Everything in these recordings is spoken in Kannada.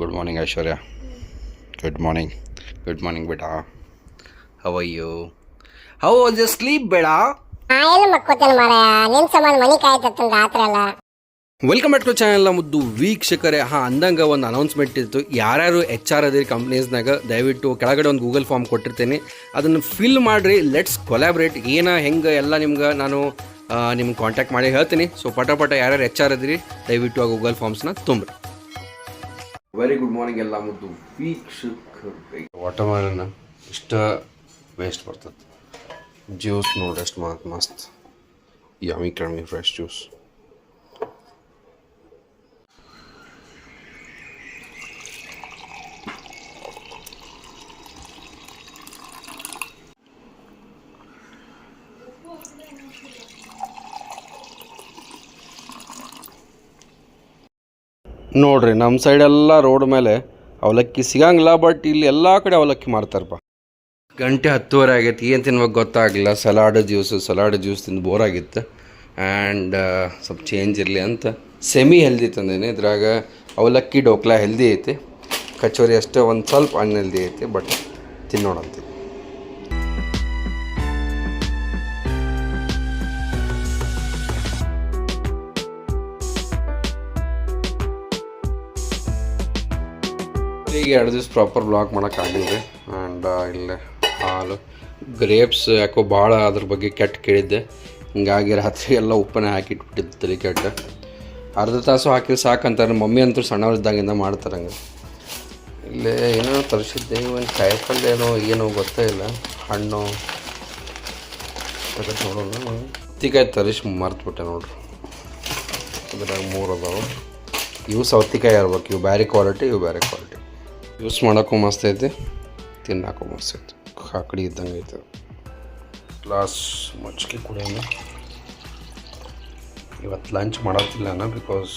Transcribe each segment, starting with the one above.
Good morning Aishwarya good morning good morning Beti how are you how was you sleep ಬೇಡ ಎಲ್ಲಿ ಮಕ್ಕೋತೇನೆ ಮಾರಾಯ. ನಿನ್ ಸಮಾನ ಮನಿ ಕಾಯ್ತತ್ತಂದ ರಾತ್ರಿ ಎಲ್ಲ. ವೆಲ್ಕಮ್ ಬ್ಯಾಕ್ ಟು ಚಾನಲ್ ಮುದ್ದು ವೀಕ್ಷಕರೇ. ಹಾಂ ಅಂದಂಗೆ ಒಂದು ಅನೌನ್ಸ್ಮೆಂಟ್ ಇತ್ತು. ಯಾರ್ಯಾರು ಎಚ್ ಆರ್ ಅದಿರಿ ಕಂಪ್ನೀಸ್ನಾಗ ದಯವಿಟ್ಟು ಕೆಳಗಡೆ ಒಂದು ಗೂಗಲ್ ಫಾರ್ಮ್ ಕೊಟ್ಟಿರ್ತೀನಿ. ಅದನ್ನು ಫಿಲ್ ಮಾಡಿರಿ. ಲೆಟ್ಸ್ ಕೊಲಾಬ್ರೇಟ್ ಏನ ಹೆಂಗೆ ಎಲ್ಲ ನಿಮ್ಗೆ ನಾನು ನಿಮ್ಗೆ ಕಾಂಟ್ಯಾಕ್ಟ್ ಮಾಡಿ ಹೇಳ್ತೀನಿ. ಸೊ ಪಟ ಪಟ ಯಾರ್ಯಾರು ಎಚ್ ಆರ್ ಅದಿರಿ ದಯವಿಟ್ಟು ಆ ಗೂಗಲ್ ಫಾರ್ಮ್ಸ್ನ ತುಂಬ್ರಿ. ವೆರಿ ಗುಡ್ ಮಾರ್ನಿಂಗ್ ಎಲ್ಲ ಮುದ್ದು ವೀಕ್ಷಕರಿಗೆ ವಾಟರ್ಮೆಲನ್ ಇಷ್ಟ ವೇಸ್ಟ್ ಬರ್ತದೆ ಜ್ಯೂಸ್ ನೋಡಿ ಎಷ್ಟು ಮಸ್ತ್ ಮಸ್ತ್ ಯಮಿ ಕ್ರಮಿ ಫ್ರೆಶ್ ಜ್ಯೂಸ್ ನೋಡ್ರಿ ನಮ್ಮ ಸೈಡೆಲ್ಲ ರೋಡ್ ಮೇಲೆ ಅವಲಕ್ಕಿ ಸಿಗಂಗಿಲ್ಲ ಬಟ್ ಇಲ್ಲಿ ಎಲ್ಲ ಕಡೆ ಅವಲಕ್ಕಿ ಮಾರ್ತಾರಪ್ಪ ಗಂಟೆ ಹತ್ತುವರೆ ಆಗೈತಿ, ಏನು ತಿನ್ಬೇಕು ಗೊತ್ತಾಗಲಿಲ್ಲ. ಸಲಾಡ್ ಜ್ಯೂಸು ಸಲಾಡ್ ಜ್ಯೂಸ್ ತಿಂದು ಬೋರ್ ಆಗಿತ್ತು. ಆ್ಯಂಡ್ ಸ್ವಲ್ಪ ಚೇಂಜ್ ಇರಲಿ ಅಂತ ಸೆಮಿ ಹೆಲ್ದಿ ತಂದೇನೆ. ಇದ್ರಾಗ ಅವಲಕ್ಕಿ ಡೋಕ್ಲಾ ಹೆಲ್ದಿ ಐತಿ. ಕಚೋರಿ ಅಷ್ಟೇ ಒಂದು ಸ್ವಲ್ಪ ಅನ್ಹೆಲ್ದಿ ಐತಿ ಬಟ್ ತಿನ್ನೋಣಂತೆ. ಈಗ ಎರಡು ದಿವಸ ಪ್ರಾಪರ್ ಬ್ಲಾಕ್ ಮಾಡೋಕ್ಕಾಗಿಲ್ಲ ಆ್ಯಂಡ್ ಇಲ್ಲೇ ಹಾಲು ಗ್ರೇಪ್ಸ್ ಯಾಕೋ ಭಾಳ ಅದ್ರ ಬಗ್ಗೆ ಕೆಟ್ಟು ಕೇಳಿದ್ದೆ. ಹಿಂಗಾಗಿ ರಾತ್ರಿ ಎಲ್ಲ ಉಪ್ಪನ್ನೇ ಹಾಕಿಟ್ಬಿಟ್ಟಿದ್ದು ತಲೆ ಕೆಟ್ಟ. ಅರ್ಧ ತಾಸು ಹಾಕಿದ್ರೆ ಸಾಕಂತಾರೆ, ಮಮ್ಮಿ ಅಂತೂ ಸಣ್ಣವರಿದ್ದಾಗಿಂದ ಮಾಡ್ತಾರಂಗೆ ಇಲ್ಲೇ ಏನೋ ತರಿಸಿದ್ದೆ ಒಂದು ಕಾಯಿಪಲ್ಯ ಏನೋ ಏನೋ ಗೊತ್ತೇ ಇಲ್ಲ, ಹಣ್ಣು. ನೋಡೋಣ. ಸೌತಿಕಾಯಿ ತರಿಸಿ ಮರ್ತುಬಿಟ್ಟೆ ನೋಡ್ರಿ. ಅದ್ರಾಗ ಮೂರು ಅದಾವೆ. ಇವು ಸೌತಿಕಾಯಿ ಇರ್ಬೇಕು ಇವು ಬೇರೆ ಕ್ವಾಲಿಟಿ ಇವು ಬೇರೆ ಕ್ವಾಲಿಟಿ ಯೂಸ್ ಮಾಡೋಕ್ಕೂ ಮಸ್ತ್ ಐತಿ. ತಿನ್ನೋಕ್ಕೂ ಮಸ್ತ್ ಐತಿ. ಕಾಕಡಿ ಇದ್ದಂಗೆ ಐತೆ. ಗ್ಲಾಸ್ ಮಜ್ಜಿಗೆ ಕುಡಿಯೋಣ. ಇವತ್ತು lunch ಮಾಡೋತಿಲ್ಲ because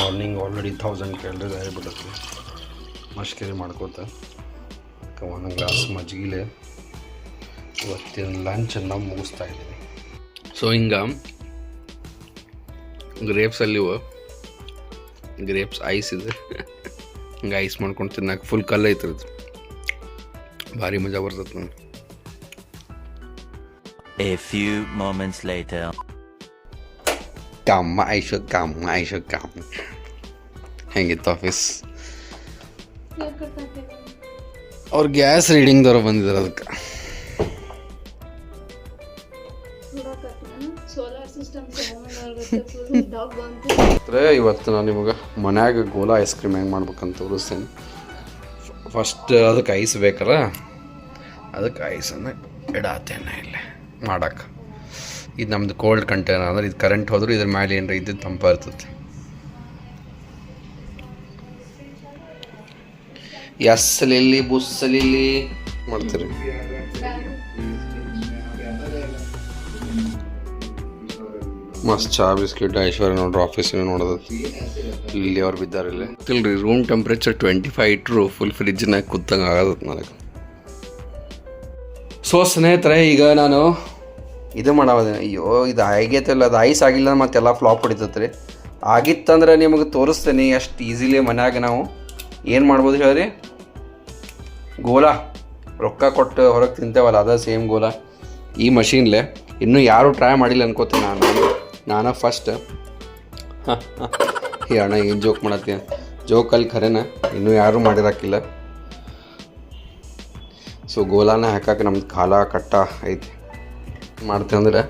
morning already thousand calories ಆಗಿಬಿಡುತ್ತೆ ಮಶ್ಕರಿ ಮಾಡ್ಕೋತ. ಒಂದೊಂದು ಗ್ಲಾಸ್ ಮಜ್ಜಿಗೆ. ಇವತ್ತಿನ ಲಂಚನ್ನು ಮುಗಿಸ್ತಾ ಇದ್ದೀನಿ. ಸೊ ಹಿಂಗೆ ಗ್ರೇಪ್ಸಲ್ಲಿ ಗ್ರೇಪ್ಸ್ ಐಸ್ ಇದೆ. ಹಿಂಗೆ ಐಸ್ ಮಾಡ್ಕೊಂಡು ತಿನ್ನಕ್ಕೆ ಫುಲ್ ಕಲ್ಲು ಐತ್ರಿ ಭಾರಿ ಮಜಾ ಬರ್ತದೆ ನಂಗೆ A few moments later. ಕಮ್ಮ ಐಶು ಕಮ್ಮ ಐಶು ಕಮ್ಮ ಹೆಂಗಿತ್ತು ಆಫೀಸ್ ಅವ್ರು ಗ್ಯಾಸ್ ರೀಡಿಂಗ್ದವ್ರು ಬಂದಿದ್ದಾರೆ ಅದಕ್ಕೆ. ಅಂದರೆ ಇವತ್ತು ನಾನು ನಿಮಗೆ ಮನ್ಯಾಗ ಗೋಲಾ ಐಸ್ ಕ್ರೀಮ್ ಹೆಂಗೆ ಮಾಡ್ಬೇಕಂತ ತೋರಿಸ್ತೀನಿ. ಫಸ್ಟ್ ಅದಕ್ಕೆ ಐಸ್ ಬೇಕಲ್ಲ? ಅದಕ್ಕೆ ಐಸನ್ನು ಇಡಾತೇನೆ ಇಲ್ಲಿ ಮಾಡಕ್ಕೆ. ಇದು ನಮ್ಮದು ಕೋಲ್ಡ್ ಕಂಟೈನರ್ ಅಂದ್ರೆ ಇದು ಕರೆಂಟ್ ಹೋದರೂ ಇದ್ರ ಮೇಲೆ ಏನರ ಇದ್ದು ತಂಪ ಇರ್ತದೆ. ಎಸ್ಸಲಿಲ್ಲಿ ಬುಸ್ಸಲಿಲ್ಲಿ ಮಾಡ್ತೀರಿ? ಮಸ್ತ್ ಚಾ, ಬಿಸ್ಕಿಟ್, ಐಶ್ವರ್ಯ ನೋಡ್ರಿ ಆಫೀಸಿನ ನೋಡೋದು. ಇಲ್ಲಿ ಅವ್ರು ಬಿದ್ದಾರೆ ಇಲ್ಲಿ. ತಿಳ್ರಿ ರೂಮ್ ಟೆಂಪ್ರೇಚರ್ ಟ್ವೆಂಟಿ ಫೈವ್ ಇಟ್ರು ಫುಲ್ ಫ್ರಿಜ್ನಾಗ ಕೂತಂಗೆ ಆಗತ್ತೆ ನನಗೆ. ಸೊ ಸ್ನೇಹಿತರೆ, ಈಗ ನಾನು ಇದು ಮಾಡೋದೇ ಅಯ್ಯೋ, ಇದು ಆಗೈತಲ್ಲ ಅದು ಐಸ್ ಆಗಿಲ್ಲ ಮತ್ತೆಲ್ಲ ಫ್ಲಾಪ್ ಹೊಡಿತೈತೆ ರೀ ಆಗಿತ್ತಂದ್ರೆ ನಿಮಗೆ ತೋರಿಸ್ತೇನೆ ಅಷ್ಟು ಈಸಿಲಿ ಮನ್ಯಾಗ ನಾವು ಏನು ಮಾಡ್ಬೋದು ಹೇಳ್ರಿ? ಗೋಲ. ರೊಕ್ಕ ಕೊಟ್ಟು ಹೊರಗೆ ತಿಂತೇವಲ್ಲ, ಅದ ಸೇಮ್ ಗೋಲ. ಈ ಮಷೀನ್ಲೆ ಇನ್ನೂ ಯಾರೂ ಟ್ರೈ ಮಾಡಿಲ್ಲ ಅನ್ಕೋತೀನಿ ನಾನು. ನಾನು ಫಸ್ಟ್ ಈ ಅಣ್ಣ, ಏನು ಜೋಕ್ ಮಾಡತ್ತೀನಿ ಜೋಕಲ್ಲಿ ಖರೇನ, ಇನ್ನೂ ಯಾರೂ ಮಾಡಿರಾಕಿಲ್ಲ. ಸೊ ಗೋಲಾನ ಹಾಕಕ್ಕೆ ನಮ್ದು ಕಾಲ ಕಟ್ಟ ಐತಿ. ಮಾಡ್ತೇವೆ ಅಂದ್ರೆ,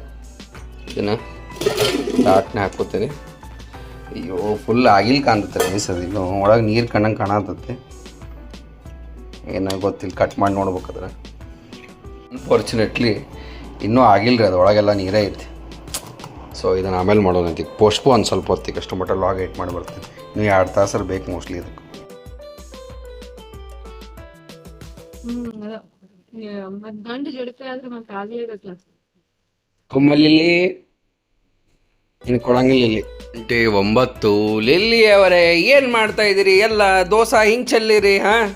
ಇದನ್ನು ದಾಟ್ನೆ ಹಾಕೋತೀನಿ. ಅಯ್ಯೋ ಫುಲ್ ಆಗಿಲ್ ಕಾಣ್ತೈತೆ ಅದು ಈಗ ಒಳಗೆ ನೀರು ಕಣ್ಣಂಗೆ ಕಾಣತೈತೆ. ಏನೋ ಗೊತ್ತಿಲ್ಲ ಕಟ್ ಮಾಡಿ ನೋಡ್ಬೇಕಾದ್ರೆ ಅನ್ಫಾರ್ಚುನೇಟ್ಲಿ ಇನ್ನೂ ಆಗಿಲ್ಲ ರೀ ಅದು ಒಳಗೆಲ್ಲ ನೀರೇ ಐತಿ. ಸೊ ಇದನ್ನು ಆಮೇಲೆ ಮಾಡೋಣ ಅಂತೀವಿ ಒಂದು ಸ್ವಲ್ಪ ಹೊತ್ತಿಗೆ. ಅಷ್ಟು ಮಟ್ಟ ಲಾಗ್ ಏಟ್ ಮಾಡಿ ಬರ್ತೀನಿ. ನೀವು ಎರಡು ತಾಸಲ್ಲಿ ಬೇಕು ಮೋಸ್ಟ್ಲಿ ಇದಕ್ಕೆ. ಕುಮ್ಮಲಿಲಿ ಇನ್ನು ಕೊಡಂಗಿಲ್ಲ ಇಲ್ಲಿ ಗಂಟೆ ಒಂಬತ್ತು. ಲಿಲ್ಲಿ ಅವರೇ ಏನು ಮಾಡ್ತಾ ಇದ್ದೀರಿ? ಎಲ್ಲ ದೋಸೆ ಹಿಂಗೆ ಚೆಲ್ಲಿರಿ ಹಾಂ?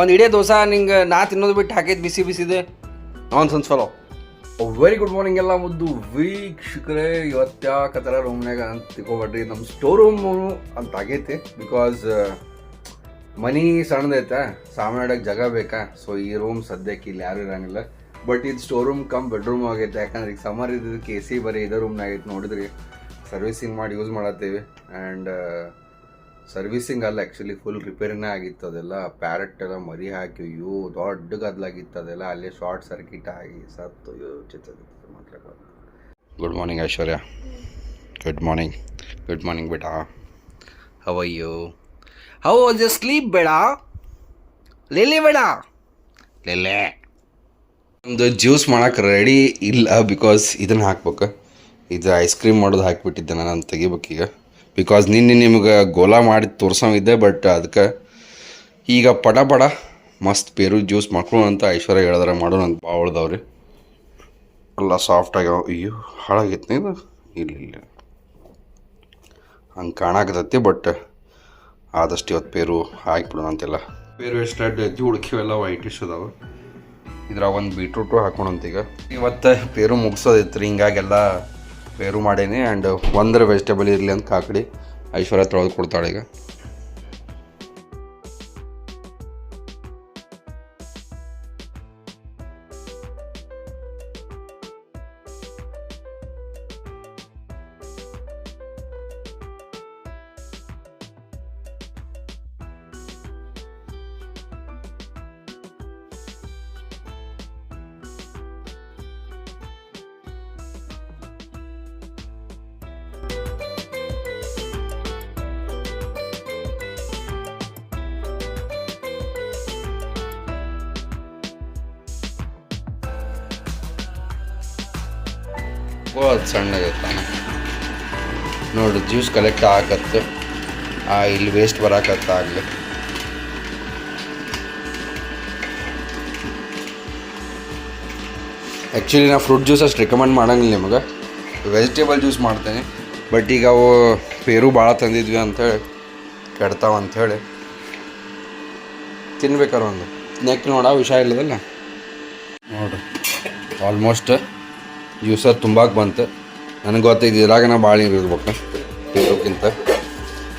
ಒಂದು ಇಡೇ ದೋಸೆ ನಿಂಗೆ ನಾ ತಿನ್ನೋದು ಬಿಟ್ಟು ಹಾಕೈತೆ ಬಿಸಿ ಬಿಸಿದೆ. ಅವ್ನು ಸ್ವಲ್ಪ ಚಲೋ ವೆರಿ ಗುಡ್ ಮಾರ್ನಿಂಗ್ ಎಲ್ಲ ಮುದ್ದು ವೀಕ್ಷಕರೇ ಇವತ್ತು ಯಾಕತ್ತರ ರೂಮ್ನಾಗ ಅಂತ ತಿಳ್ಕೊಬೇಡ್ರಿ ನಮ್ಮ ಸ್ಟೋರ್ ರೂಮು ಅಂತ ಆಗೈತಿ. ಬಿಕಾಸ್ ಮನಿ ಸಣ್ಣದೈತೆ. ಸಾಮಾನು ಇಡಕ್ಕೆ ಜಾಗ ಬೇಕಾ? ಸೊ ಈ ರೂಮ್ ಸದ್ಯಕ್ಕೆ ಇಲ್ಲಿ ಯಾರು ಇರಂಗಿಲ್ಲ. ಬಟ್ ಇದು ಸ್ಟೋರ್ ರೂಮ್ ಕಮ್ ಬೆಡ್ರೂಮ್ ಆಗೈತೆ. ಯಾಕಂದ್ರೆ ಈಗ ಸಮರ್ ಇದ್ದಕ್ಕೆ ಎ ಸಿ ಬರೀ ಇದೇ ರೂಮ್ನಾಗೈತೆ ನೋಡಿದ್ರಿ. ಸರ್ವಿಸಿಂಗ್ ಮಾಡಿ ಯೂಸ್ ಮಾಡತ್ತೀವಿ. ಆ್ಯಂಡ್ ಸರ್ವಿಸಿಂಗ್ ಅಲ್ಲ ಆ್ಯಕ್ಚುಲಿ ಫುಲ್ ರಿಪೇರಿನೇ ಆಗಿತ್ತು ಅದೆಲ್ಲ. ಪ್ಯಾರೆಟ್ ಎಲ್ಲ ಮರಿ ಹಾಕಿ, ಅಯ್ಯೋ, ದೊಡ್ಡ ಗದ್ಲಾಗಿತ್ತು ಅದೆಲ್ಲ. ಅಲ್ಲೇ ಶಾರ್ಟ್ ಸರ್ಕಿಟ್ ಆಗಿ ಸತ್ತು, ಅಯ್ಯೋ Chitra good morning Aishwarya. Good morning good morning Beta. How ಅಯ್ಯೋ ಹೌ ವಾಸ್ ಯರ್ ಸ್ಲೀಪ್ ಬೇಡ? ಲೇಲೆ ಬೇಡ? ಲೇಲೆ ಒಂದು ಜ್ಯೂಸ್ ಮಾಡಕ್ಕೆ ರೆಡಿ ಇಲ್ಲ ಬಿಕಾಸ್ ಇದನ್ನು ಹಾಕ್ಬೇಕು. ಇದು ಐಸ್ ಕ್ರೀಮ್ ಮಾಡೋದು ಹಾಕಿಬಿಟ್ಟಿದ್ದೆ ನಾನು ತೆಗಿಬೇಕೀಗ. ಬಿಕಾಸ್ ನಿನ್ನೆ ನಿಮ್ಗೆ ಗೋಲ ಮಾಡಿ ತೋರ್ಸಂಗಿದ್ದೆ ಬಟ್ ಅದಕ್ಕೆ ಈಗ ಪಡ ಪಡ ಮಸ್ತ್ ಪೇರು ಜ್ಯೂಸ್ ಮಾಡ್ಕೊಳ ಅಂತ ಐಶ್ವರ್ಯ ಹೇಳಿದ್ರೆ, ಮಾಡೋಣ ಅಂತ ಭಾಳ ಉಳ್ದವ್ರಿ. ಎಲ್ಲ ಸಾಫ್ಟ್ ಆಗ್ಯಾವ ಅಯ್ಯೋ ಹಾಳಾಗೈತೆ ಇದು. ಇಲ್ಲ ಇಲ್ಲ ಹಂಗೆ ಕಾಣಾಕತೈತಿ ಬಟ್ ಆದಷ್ಟು ಇವತ್ತು ಪೇರು ಹಾಕಿಬಿಡೋಣ ಅಂತೆಲ್ಲ. ಪೇರು ಎಷ್ಟು ಐತಿ ಹುಡುಕಿವೆಲ್ಲ ವೈಟಿಶ್ ಅದಾವೆ. ಇದ್ರಾಗ ಒಂದು ಬೀಟ್ರೂಟು ಹಾಕೊಂಡಂತೀಗ ಇವತ್ತು ಪೇರು ಮುಗಿಸೋದೈತ್ರಿ, ಹಿಂಗಾಗೆಲ್ಲ ಪೇರು ಮಾಡೇನಿ ಆ್ಯಂಡ್ ಒಂದರ ವೆಜಿಟೇಬಲ್ ಇರಲಿ ಅಂತ ಕಾಕಡಿ ಐಶ್ವರ್ಯ ತೊಳೆದು ಕೊಡ್ತಾಳೆ ಈಗ. ಓ, ಅದು ಸಣ್ಣಗಿರ್ತಾನೆ ನೋಡಿ ಜ್ಯೂಸ್ ಕಲೆಕ್ಟ್ ಆಗತ್ತೆ. ಆ, ಇಲ್ಲಿ ವೇಸ್ಟ್ ಬರಾಕತ್ತ ಆಗಲಿ ಆ್ಯಕ್ಚುಲಿ ನಾ ಫ್ರೂಟ್ ಜ್ಯೂಸ್ ಅಷ್ಟು ರೆಕಮೆಂಡ್ ಮಾಡಂಗಿಲ್ಲ ನಿಮಗೆ. ವೆಜಿಟೇಬಲ್ ಜ್ಯೂಸ್ ಮಾಡ್ತೇನೆ. ಬಟ್ ಈಗ ಅವು ಪೇರು ಭಾಳ ತಂದಿದ್ವಿ ಅಂಥೇಳಿ ಕೆಡ್ತಾವ ಅಂಥೇಳಿ ತಿನ್ಬೇಕಾರೆ ಒಂದು. ನೆಕ್ ನೋಡ ವಿಷಯ ಇಲ್ಲದಲ್ಲ? ನೋಡ್ರಿ ಆಲ್ಮೋಸ್ಟ್ ಜ್ಯೂಸರ್ ತುಂಬಾಕ್ ಬಂತು. ನನಗೆ ಗೊತ್ತಿದ್ದು ಇದ್ರಾಗ ನಾ ಭಾಳ ನೀರು ಇರ್ಬೇಕು. ಇರೋಕ್ಕಿಂತ.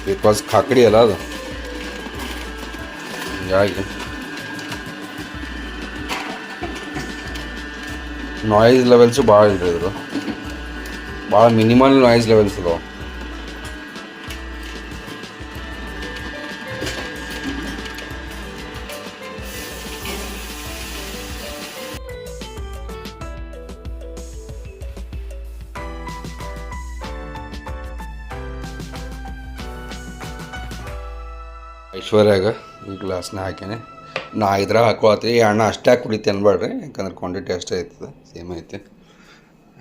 ಬಿಕಾಸ್ ಕಾಕಡಿ ಅಲ್ಲ ಅದು. ಹಿಂಗಾಗಿ. ನಾಯ್ಸ್ ಲೆವೆಲ್ಸು ಭಾಳ ಇಲ್ರಿ ಇದ್ರು ಭಾಳ ಮಿನಿಮಲ್ ನಾಯ್ಸ್ ಲೆವೆಲ್ಸ್ ಅದಾವ ಐಶ್ವರ್ಯಾಗ ಈ ಗ್ಲಾಸ್ನ ಹಾಕೇನೆ. ನಾ ಇದ್ರಾಗ ಹಾಕೊಳತ್ತಿ ಈ ಅಣ್ಣ ಅಷ್ಟೇ ಕುಡಿತಿ ಅನ್ಬೇಡ್ರಿ ಯಾಕಂದ್ರೆ ಕ್ವಾಂಟಿಟಿ ಅಷ್ಟೇ ಐತದ ಸೇಮ್ ಐತೆ.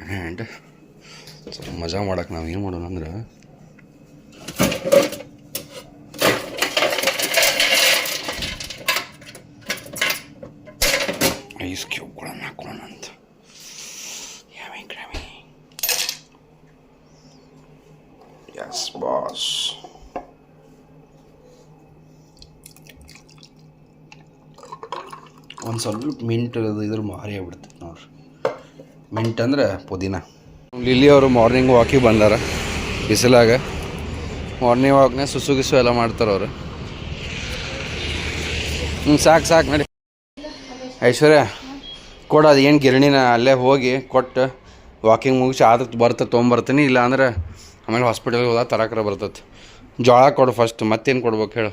ಆ್ಯಂಡ್ ಸ್ವಲ್ಪ ಮಜಾ ಮಾಡೋಕೆ ನಾವು ಏನು ಮಾಡೋಣ ಅಂದ್ರೆ ಐಸ್ ಕ್ಯೂಬ್ಗಳನ್ನು ಹಾಕೊಳ್ಳೋಣ ಅಂತ ಯಾಮಿ ಕ್ರಾಮಿ ಎಸ್ ಬಾಸ್ ಒಂದು ಸ್ವಲ್ಪ ಮಿಂಟ್ ಇದ್ರ ಮಾರಿ ಆಗ್ಬಿಡ್ತೈತೆ ನೋಡ್ರಿ. ಮಿಂಟ್ ಅಂದ್ರೆ ಪುದೀನ. ಲಿಲಿ ಅವರು ಮಾರ್ನಿಂಗ್ ವಾಕಿಗೆ ಬಂದಾರ. ಬಿಸಿಲಾಗ. ಮಾರ್ನಿಂಗ್ ವಾಕ್ನೇ ಸುಸು ಗಿಸು ಎಲ್ಲ ಮಾಡ್ತಾರೆ ಅವರು. ಹ್ಞೂ ಸಾಕು ಸಾಕು ನಡಿ. ಐಶ್ವರ್ಯ ಕೊಡ ಅದು ಏನು ಗಿರಣಿನ ಅಲ್ಲೇ ಹೋಗಿ ಕೊಟ್ಟು ವಾಕಿಂಗ್ ಮುಗಿಸಿ ಆದ್ರೆ ಬರ್ತ ತೊಗೊಂಬರ್ತೀನಿ ಇಲ್ಲ ಅಂದ್ರೆ ಆಮೇಲೆ ಹಾಸ್ಪಿಟಲ್ಗೆ ಹೋದಾಗ ತರಕರೆ ಬರ್ತೈತೆ. ಜೋಳ ಕೊಡು ಫಸ್ಟ್ ಮತ್ತೇನು ಕೊಡ್ಬೇಕು ಹೇಳು.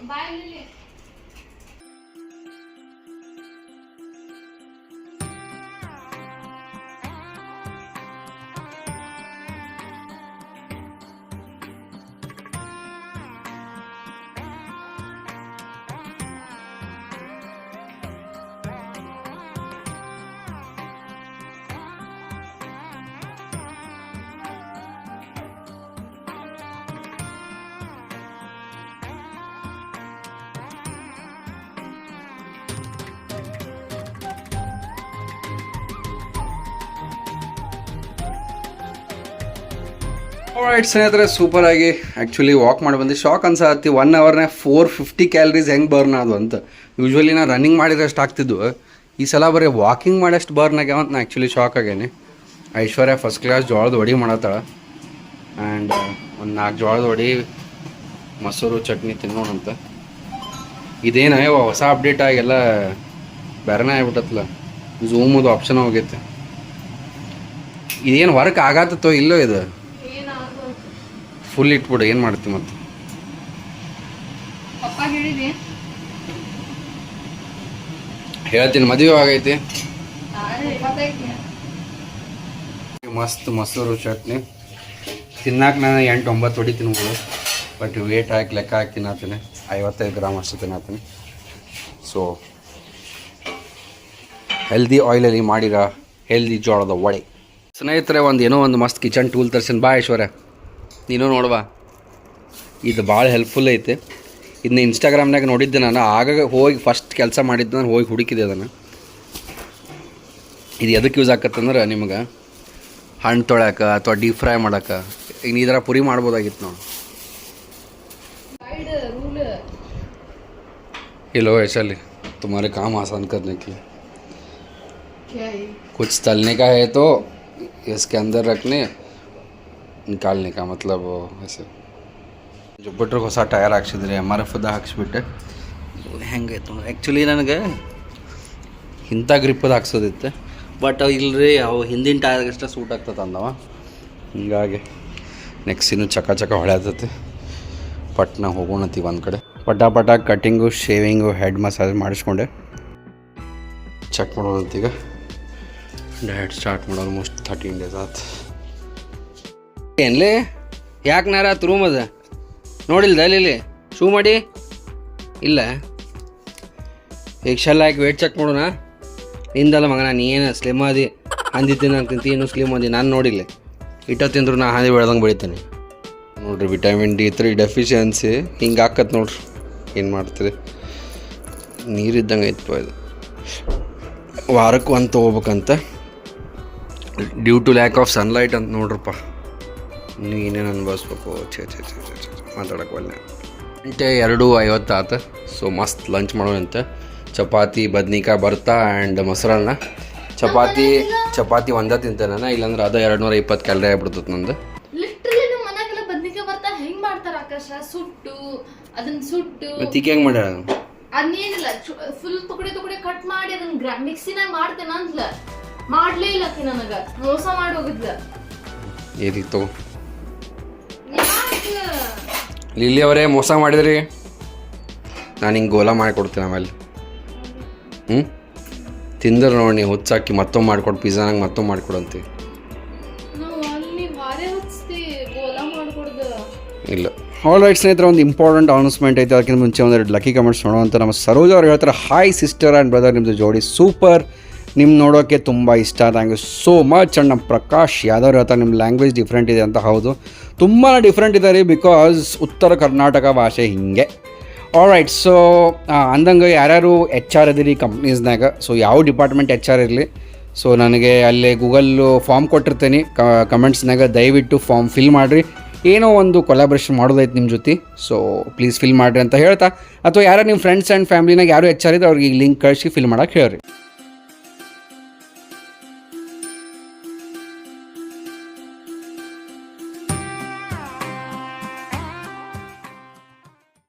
ರೈಟ್ ಸ್ನೇಹಿತರೆ ಸೂಪರ್ ಆಗಿ ಆ್ಯಕ್ಚುಲಿ ವಾಕ್ ಮಾಡಿ ಬಂದು. ಶಾಕ್ ಅನ್ಸತ್ತಿ ಒನ್ ಅವರ್ನೇ ಫೋರ್ ಫಿಫ್ಟಿ ಕ್ಯಾಲರೀಸ್ ಹೆಂಗೆ ಬರ್ನ್ ಅದು ಅಂತ. ಯೂಶ್ವಲಿ ನಾನು ರನ್ನಿಂಗ್ ಮಾಡಿದ್ರೆ ಅಷ್ಟು ಆಗ್ತಿದ್ವು. ಈ ಸಲ ಬರೀ ವಾಕಿಂಗ್ ಮಾಡಷ್ಟು ಬರ್ನ್ ಆಗ್ಯಾವ ಅಂತ ನಾ ಆ್ಯಕ್ಚುಲಿ ಶಾಕ್ ಆಗೇನಿ. ಐಶ್ವರ್ಯ ಫಸ್ಟ್ ಕ್ಲಾಸ್ ಜೋಳದ ವಡಿ ಮಾಡತ್ತಾಳ. ಆ್ಯಂಡ್ ಒಂದು ನಾಲ್ಕು ಜೋಳದ ವಡಿ, ಮೊಸರು, ಚಟ್ನಿ ತಿನ್ನೋಣಂತ ಇದೇನ ಹೊಸ ಅಪ್ಡೇಟ್ ಆಗೆಲ್ಲ ಬೇರೆನೇ ಆಗ್ಬಿಟ್ಟತ್ಲ. ಝೂಮದು ಆಪ್ಷನ್ ಹೋಗೈತೆ. ಇದೇನು ವರ್ಕ್ ಆಗತ್ತೋ ಇಲ್ಲೋ ಇದು? ಫುಲ್ ಇಟ್ಬಿಡು ಏನು ಮಾಡ್ತೀವಿ ಮತ್ತೆ? ಹೇಳ್ತೀನಿ ಮದುವೆ ಆಗೈತಿ. ಮಸ್ತ್ ಮೊಸರು ಚಟ್ನಿ. ತಿನ್ನಾಕ ನಾನು ಎಂಟು ಒಂಬತ್ತು ಹೊಡಿ ತಿನ್ಬೋದು. ಬಟ್ ವೇಟ್ ಹಾಕಿ ಲೆಕ್ಕ ಹಾಕಿ ತಿನ್ನತ್ತೀನಿ ಐವತ್ತೈದು ಗ್ರಾಮ್ ಅಷ್ಟು ತಿನ್ನತ್ತೀನಿ ಸೊ ಹೆಲ್ದಿ ಆಯಿಲಲ್ಲಿ ಮಾಡಿರೋ ಹೆಲ್ದಿ ಜೋಳದ ವಡೆ. ಸ್ನೇಹಿತರೆ ಒಂದು ಏನೋ ಒಂದು ಮಸ್ತ್ ಕಿಚನ್ ಟೂಲ್ ತರ್ಸಿನ. ಬಾ ಐಶ್ವರ್ಯ. ನೀನು ನೋಡ್ಬಾ ಇದು ಭಾಳ ಹೆಲ್ಪ್ಫುಲ್ ಐತೆ ಇದನ್ನ ಇನ್ಸ್ಟಾಗ್ರಾಮ್ನಾಗ ನೋಡಿದ್ದೆ ನಾನು ಆಗಾಗ ಹೋಗಿ ಫಸ್ಟ್ ಕೆಲಸ ಮಾಡಿದ್ದು ನಾನು ಹೋಗಿ ಹುಡುಕಿದೆ ಅದನ್ನು ಇದು ಎದಕ್ಕೆ ಯೂಸ್ ಆಕತ್ತಂದ್ರೆ ನಿಮ್ಗೆ ಹಣ್ಣು ತೊಳ್ಯಾಕ ಅಥವಾ ಡೀಪ್ ಫ್ರೈ ಮಾಡಕ್ಕೆ ಈಗ ನೀ ಇದರ ಪುರಿ ಮಾಡ್ಬೋದಾಗಿತ್ತು ನಾವು ಗೈಡ್ ರೂಲ್ ಇಲ್ಲೋ ऐसा तुम्हारे काम आसान करने के लिए क्या है कुछ तलने का है तो इसके अंदर रखने ನಿಕಾಲ್ನೆ ಕಾ ಮತ್ಲಬ್ ಹೆಸರು. ಜುಪ್ಪಿಟ್ರಿಗೆ ಹೊಸ ಟೈರ್ ಹಾಕ್ಸಿದ್ರಿ ಎಂ ಆರ್ ಎಫ್ದ ಹಾಕ್ಸ್ಬಿಟ್ಟೆ. ಹೆಂಗೆ ಆ್ಯಕ್ಚುಲಿ ನನಗೆ ಇಂಥ ಗ್ರಿಪ್ಪದ ಹಾಕ್ಸೋದಿತ್ತು. ಬಟ್ ಇಲ್ಲರಿ ಅವು ಹಿಂದಿನ ಟಯರ್ಗೆ ಅಷ್ಟೇ ಸೂಟ್ ಆಗ್ತದೆ ಅಂದವ. ಹಿಂಗಾಗಿ ನೆಕ್ಸ್ಟ್ ಇನ್ನು ಚಕ ಚಕ ಹೊಳೆ ಪಟ್ನ ಹೋಗೋಣತ್ತೀವಿ ಒಂದು ಕಡೆ. ಪಟ ಪಟ ಕಟಿಂಗು ಶೇವಿಂಗು ಹೆಡ್ ಮಸಾಜ್ ಮಾಡಿಸ್ಕೊಂಡೆ. ಚೆಕ್ ಮಾಡೋಣಂತೀಗ. ಡಯಟ್ ಸ್ಟಾರ್ಟ್ ಮಾಡೋದು ಮೋಸ್ಟ್ ಥರ್ಟೀನ್ ಡೇಸ್ ಆಯ್ತು ಏನ್ಲೇ? ಯಾಕೆ ನಾರ ರೂಮ್ ಅದ? ನೋಡಿಲ್ದ ಅಲ್ಲಿ? ಶೂ ಮಾಡಿ? ಇಲ್ಲ. ಈಗ ಶಲ್ ಹಾಕಿ ವೇಟ್ ಚೆಕ್ ಮಾಡೋಣ. ನಿಂದಲ್ಲ ಮಗನ, ನೀ ಏನು ಸ್ಲಿಮ್ ಆದಿ? ನಾನು ತಿಂತೀನಿ ಇನ್ನೂ ಸ್ಲಿಮ್ ಆದಿ. ನಾನು ನೋಡಿಲ್ಲ. ಇಟ್ಟ ತಿಂದ್ರು ನಾ ಹಾನಿ ಬೆಳ್ದಂಗೆ ಬೆಳಿತೀನಿ. ನೋಡ್ರಿ ವಿಟಮಿನ್ ಡಿ ತ್ರೀ ಡೆಫಿಷಿಯನ್ಸಿ ಹಿಂಗೆ ಹಾಕತ್ ನೋಡ್ರಿ. ಏನು ಮಾಡ್ತೀರಿ? ನೀರಿದ್ದಂಗೆ ಐತಪ್ಪ ಇದು. ವಾರಕ್ಕೆ ಒಂದು ತೊಗೋಬೇಕಂತ. Due to lack of sunlight ಅಂತ ನೋಡ್ರಪ್ಪ. ನೀವು ಏನೇನು ಅನ್ಭವಿಸ್ಬೇಕು ಛೇ ಛೇ ಛೇ ಛೇ ಛೇ ಮಾತಾಡಕ್ಕೆ ಒಳ್ಳೆ ಗಂಟೆ ಎರಡು ಐವತ್ತು ಆತ. ಸೊ ಮಸ್ತ್ ಲಂಚ್ ಮಾಡೋಣಂತೆ. ಚಪಾತಿ ಬದ್ನಿಕಾಯಿ ಬರ್ತಾ ಆ್ಯಂಡ್ ಮೊಸರನ್ನ. ಚಪಾತಿ ಚಪಾತಿ ಒಂದೇ ತಿಂತೇನೆ ನಾನು. ಇಲ್ಲಾಂದ್ರೆ ಅದು ಎರಡು ನೂರ ಇಪ್ಪತ್ತು ಕ್ಯಾಲ್ರಿ ಆಗ್ಬಿಡ್ತದೆ ನಂದು. ಲಿಟ್ರಲಿ ನಮ್ಮ ಮನ್ಯಾಗೆಲ್ಲ ಬದ್ನಿಕಾಯಿ ಬರ್ತಾ ಹೆಂಗ್ ಮಾಡ್ತಾರ ಆಕಾಶ? ಸುಟ್ಟು ಅದನ್ನ ಸುಟ್ಟು. ಮತ್ತು ಈಗ ಹೆಂಗೆ ಮಾಡ್ಯಾಳ? ಅದನ್ನೇನಿಲ್ಲ ಫುಲ್ ತುಕಡೆ ತುಕಡೆ ಕಟ್ ಮಾಡಿ ಅದನ್ನ ಗ್ರಾ ಮಿಕ್ಸಿನಾಗ ಮಾಡ್ತೇನೆ ಅಂದ್ಲ. ಮಾಡ್ಲೇ ಇಲ್ಲ ನನಗ. ಮೋಸ ಮಾಡಿ ಹೋಗಿದ್ಲ. ಯಾಕ? ಲಿಲ್ಲಿ ಅವರೇ ಮೋಸ ಮಾಡಿದ್ರಿ? ನಾನು ಹಿಂಗೆ ಗೋಲ ಮಾಡಿಕೊಡ್ತೀನಿ ಆಮೇಲೆ. ಹ್ಞೂ ತಿಂದ್ರೆ ನೋಡಿ ಹುಚ್ಚಾಕಿ ಮತ್ತೊಮ್ಮೆ ಮಾಡ್ಕೊಡು ಮತ್ತೊಮ್ಮೆ ನಾವ್ ವಾರೆ ಹಚ್ತಿ ಗೋಲ ಮಾಡ್ಕೊಡ್ದ. ಇಲ್ಲ. ಆಲ್ ರೈಟ್ ಸ್ನೇಹಿತರೆ ಒಂದು ಇಂಪಾರ್ಟೆಂಟ್ ಅನೌನ್ಸ್ಮೆಂಟ್ ಐತೆ. ಅದಕ್ಕಿಂತ ಮುಂಚೆ ಒಂದೆರಡು ಲಕ್ಕಿ ಕಮೆಂಟ್ಸ್ ನೋಡುವಂಥ ನಮ್ಮ ಸರೋಜ್ ಅವ್ರು ಹೇಳ್ತಾರೆ ಹಾಯ್ ಸಿಸ್ಟರ್ ಆ್ಯಂಡ್ ಬ್ರದರ್ ನಿಮ್ಮದು ಜೋಡಿ ಸೂಪರ್ ನಿಮ್ಮ ನೋಡೋಕ್ಕೆ ತುಂಬ ಇಷ್ಟ thank you so much and ನಮ್ಮ ಪ್ರಕಾಶ್ ಯಾದವ್ ಹೇಳ್ತಾರೆ ನಿಮ್ಮ ಲ್ಯಾಂಗ್ವೇಜ್ ಡಿಫ್ರೆಂಟ್ ಇದೆ ಅಂತ ಹೌದು. ತುಂಬಾ ಡಿಫ್ರೆಂಟ್ ಇದೆ ರೀ ಬಿಕಾಸ್ ಉತ್ತರ ಕರ್ನಾಟಕ ಭಾಷೆ ಹಿಂಗೆ. ಆಲ್ ರೈಟ್ ಸೊ ಅಂದಂಗೆ ಯಾರ್ಯಾರು ಎಚ್ ಆರ್ ಅದಿರಿ ಕಂಪ್ನೀಸ್ನಾಗ ಸೊ ಯಾವ ಡಿಪಾರ್ಟ್ಮೆಂಟ್ ಎಚ್ ಆರ್ ಇರಲಿ? ಸೊ ನನಗೆ ಅಲ್ಲೇ ಗೂಗಲ್ಲು ಫಾರ್ಮ್ ಕೊಟ್ಟಿರ್ತೀನಿ ಕಮೆಂಟ್ಸ್ನಾಗ ದಯವಿಟ್ಟು ಫಾರ್ಮ್ ಫಿಲ್ ಮಾಡಿರಿ. ಏನೋ ಒಂದು ಕೊಲಾಬ್ರೇಷನ್ ಮಾಡೋದೈತೆ ನಿಮ್ಮ ಜೊತೆ ಸೊ ಪ್ಲೀಸ್ ಫಿಲ್ ಮಾಡಿರಿ ಅಂತ ಹೇಳ್ತಾ. ಅಥವಾ ಯಾರು ನಿಮ್ಮ ಫ್ರೆಂಡ್ಸ್ ಆ್ಯಂಡ್ ಫ್ಯಾಮಿಲಿನಾಗ ಯಾರು ಎಚ್ ಆರ್ ಇದ್ರೆ ಅವ್ರಿಗೆ ಲಿಂಕ್ ಕಳಿಸಿ ಫಿಲ್ ಮಾಡೋಕೆ ಹೇಳ್ರಿ.